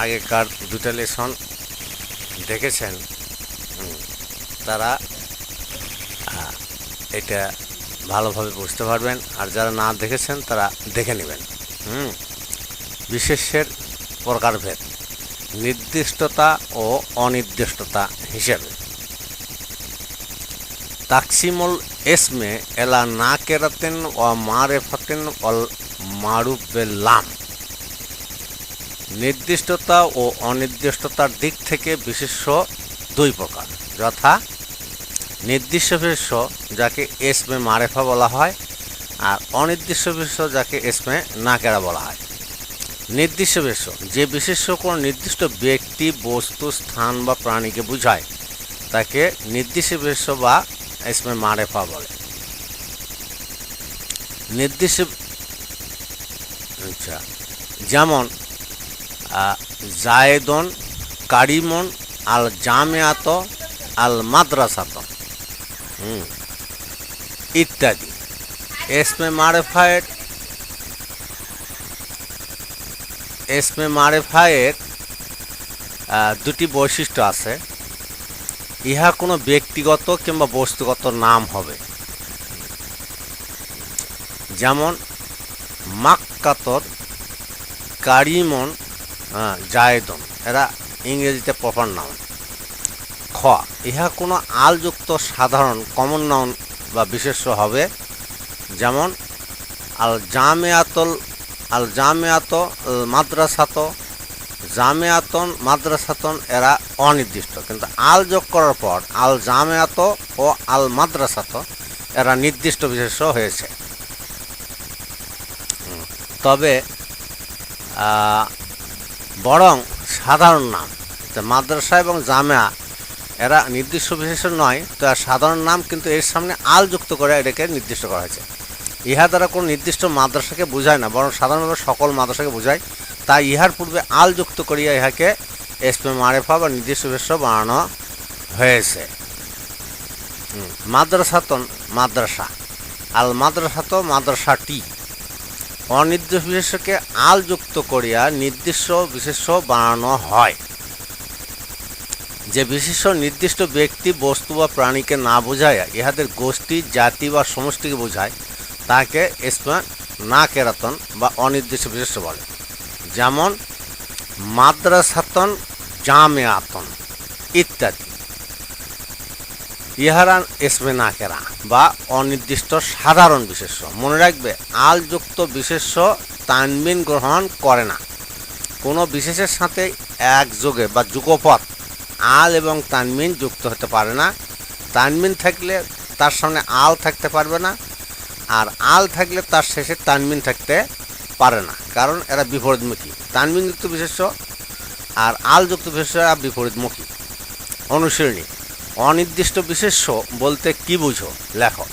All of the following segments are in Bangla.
আগেকার দুটা লেসন দেখেছেন তারা এটা ভালোভাবে বুঝতে পারবেন, আর যারা না দেখেছেন, তারা দেখে নেবেন, হুম, বিশেষের প্রকারভেদ, নির্দিষ্টতা ও অনির্দিষ্টতা হিসেবে। তাকসিমুল এসমে এলা না কেরাতেন ও মারেফাতেন অল মারুবেল্লাম নির্দিষ্টতা ও অনির্দিষ্টতার দিক থেকে বিশেষ্য দুই প্রকার। যথা নির্দিষ্ট বিশেষ্য যাকে এসমে মারেফা বলা হয়, আর অনির্দিষ্ট বিশেষ্য যাকে এসমে নাকেরা বলা হয়। নির্দিষ্ট বিশেষ্য যে বিশেষ্য কোনো নির্দিষ্ট ব্যক্তি, বস্তু, স্থান বা প্রাণীকে বোঝায়, তাকে নির্দিষ্ট বিশেষ্য বা এসমে মারেফা বলে। নির্দিষ্ট আচ্ছা যেমন জায়েদন, কারিমন, আল জামেয়াত, আল মাদ্রাসাত। ইত্যাদি। এসমে মারেফায়ের এসমে মারেফায়ের দুটি বৈশিষ্ট্য আছে। ইহা কোনো ব্যক্তিগত কিংবা বস্তুগত নাম হবে। যেমন, মাক্কাতর, কারিমন হ্যাঁ, জায়দন। এরা ইংরেজিতে প্রপার নাউন খ ইহা কোনো আলযুক্ত সাধারণ কমন নাউন বা বিশেষ্য হবে। যেমন আল জামেয়াতল আল জামেয়াত মাদ্রাসাত। জামেয়াতন মাদ্রাসাতন এরা অনির্দিষ্ট। কিন্তু আল যোগ করার পর আল জামেয়াত ও আল মাদ্রাসাত এরা নির্দিষ্ট বিশেষ্য হয়েছে। তবে বরং সাধারণ নাম। মাদ্রাসা এবং জামেয়া, এরা নির্দিষ্ট বিশেষ নয়, তো সাধারণ নাম কিন্তু এর সামনে আল যুক্ত করে এটাকে নির্দিষ্ট করা হয়েছে। ইহা দ্বারা কোনো নির্দিষ্ট মাদ্রাসাকে বোঝায় না, বরং সাধারণভাবে সকল মাদ্রাসাকে বোঝায়। তাই ইহার পূর্বে আল যুক্ত করিয়া ইহাকে এসপে মারেফা বা নির্দিষ্ট বিশেষ বানানো হয়েছে। মাদ্রাসাতন মাদ্রাসা। আল মাদ্রাসাত মাদ্রাসাটি। অনির্দিষ্ট বিশেষকে আল যুক্ত করিয়া নির্দিষ্ট বিশেষ্য বানানো হয়। যে বিশেষ্য নির্দিষ্ট ব্যক্তি, বস্তু বা প্রাণীকে না বোঝায় ইহাদের গোষ্ঠী, জাতি বা সমষ্টিকে বোঝায়, তাকে ইসমা না কেরাতন বা অনির্দিষ্ট বিশেষ্য বলে। যেমন, মাদ্রাসাতন জামেয়াতন ইত্যাদি। ইহারা এসমে না কেরা বা অনির্দিষ্ট সাধারণ বিশেষ্য। মনে রাখবে, আলযুক্ত বিশেষ্য তানবিন গ্রহণ করে না। কোনো বিশেষের সাথে একযোগে বা যুগপথ আল এবং তানমিন যুক্ত হতে পারে না। তানমিন থাকলে তার সামনে আল থাকতে পারবে না আর আল থাকলে তার শেষে তানমিন থাকতে পারে না, কারণ এরা বিপরীতমুখী। তানমিনযুক্ত বিশেষ্য আর আলযুক্ত বিশেষ্য এরা বিপরীতমুখী। অনুশীলনী। অনির্দিষ্ট বিশেষ্য বলতে কি বুঝো? লেখো।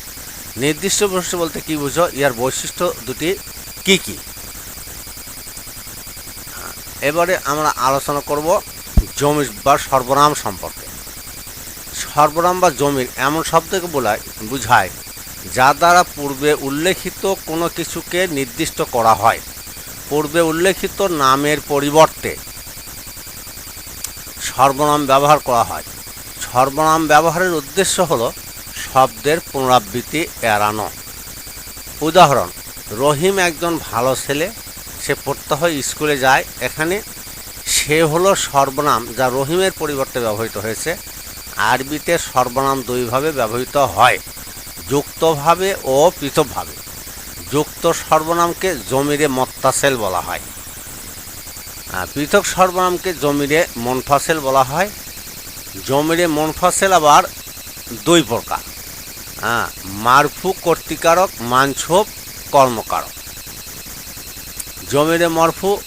নির্দিষ্ট বিশেষ্য বলতে কি বুঝো? ইয়ার বৈশিষ্ট্য দুটি কি কি? এবারে আমরা আলোচনা করব জমি বা সর্বনাম সম্পর্কে। সর্বনাম বা জমির এমন শব্দকে বোলায়, বুঝায়, যা দ্বারা পূর্বে উল্লেখিত কোনো কিছুকে নির্দিষ্ট করা হয়। পূর্বে উল্লেখিত নামের পরিবর্তে সর্বনাম ব্যবহার করা হয়। সর্বনাম ব্যবহারের উদ্দেশ্য হলো শব্দের পুনরাবৃত্তি এড়ানো। উদাহরণ, রহিম একজন ভালো ছেলে, সে প্রত্যহ স্কুলে যায়, এখানে সে হলো সর্বনাম যা রহিমের পরিবর্তে ব্যবহৃত হয়েছে। আরবিতে সর্বনাম দুইভাবে ব্যবহৃত হয়, যুক্তভাবে ও পৃথকভাবে। যুক্ত সর্বনামকে জমিরে মত্তাসেল বলা হয়। পৃথক সর্বনামকে জমিরে মনফাসেল বলা হয়। জমিরে মনফাসেল আবার দুই প্রকার। হ্যাঁ মারফু কর্তিকারক মানসব কর্মকারক। জমিরে মরফু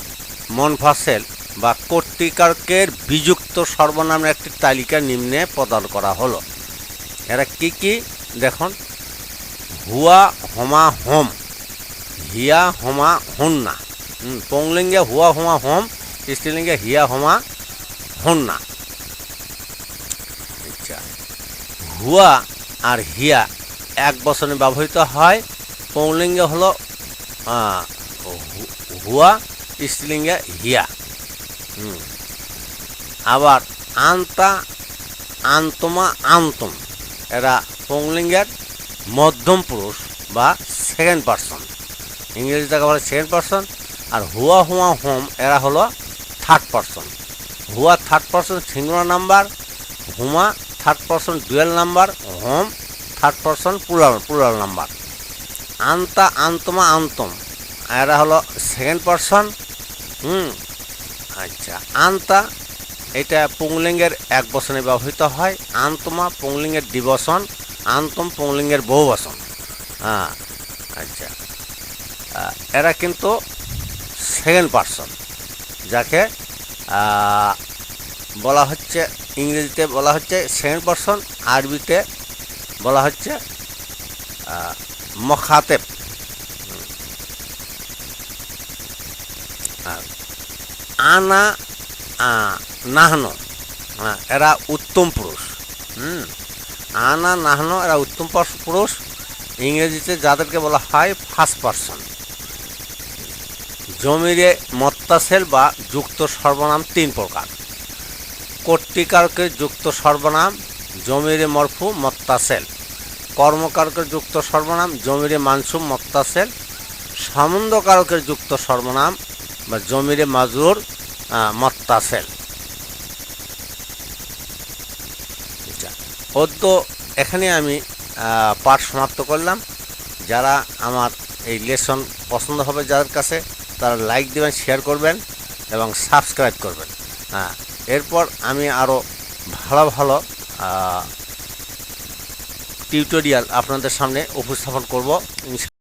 মনফাসেল বা কর্তিকারকের বিযুক্ত সর্বনামের একটি তালিকা নিম্নে প্রদান করা হলো। এরা কি কি? দেখুন। হুয়া, হোমা, হোম। হিয়া, হোমা, হুন্না। পংলিঙ্গে হুয়া, হোমা, হোম। স্ত্রীলিঙ্গে হিয়া, হোমা, হুন্না। হুয়া আর হিয়া এক বচনে ব্যবহৃত হয়। পৌলিঙ্গে হলো হুয়া, স্ত্রীলিঙ্গে হিয়া। আবার আন্তা, আন্তমা, আন্তম। এরা পুংলিঙ্গের মধ্যম পুরুষ বা সেকেন্ড পার্সন ইংরেজিটাকে বলে সেকেন্ড পার্সন আর হুয়া হুয়া, হোম, এরা হলো থার্ড পার্সন হুয়া থার্ড পার্সন সিঙ্গুলার নাম্বার, হুমা third person dual number home third person plural plural number আন্তা আন্তমা আন্তম এরা হলো সেকেন্ড পার্সন হুম আচ্ছা আন্তা এটা পুংলিঙ্গের এক বসনে ব্যবহৃত হয়। আন্তমা পুংলিঙ্গের দ্বিবসন আন্তম পুংলিঙ্গের বহু বসন হ্যাঁ আচ্ছা এরা কিন্তু সেকেন্ড পার্সন যাকে বলা হচ্ছে ইংরেজিতে বলা হচ্ছে সেকেন্ড পার্সন, আরবিতে বলা হচ্ছে মখাতেব। আনা নাহনো এরা উত্তম পুরুষ। হুম, আনা, নাহনো, এরা উত্তম পুরুষ। ইংরেজিতে যাদেরকে বলা হয় ফার্স্ট পার্সন। জমিরে মত্তাসেল বা যুক্ত সর্বনাম তিন প্রকার। কর্তিকারকের যুক্ত সর্বনাম জমিরে মরফু মত্তাসেল। কর্মকারকের যুক্ত সর্বনাম জমিরে মানসুম মত্তাসেল। সম্বন্ধকারকের যুক্ত সর্বনাম বা জমিরে মাজুর মত্তাসেল। আচ্ছা, অদ্য এখানে আমি পাঠ সমাপ্ত করলাম। যারা আমার এই লেসন পছন্দ হবে যাদের কাছে তারা লাইক দেবেন শেয়ার করবেন এবং সাবস্ক্রাইব করবেন। হ্যাঁ এরপর আমি আরও ভালো ভালো টিউটোরিয়াল আপনাদের সামনে উপস্থাপন করব।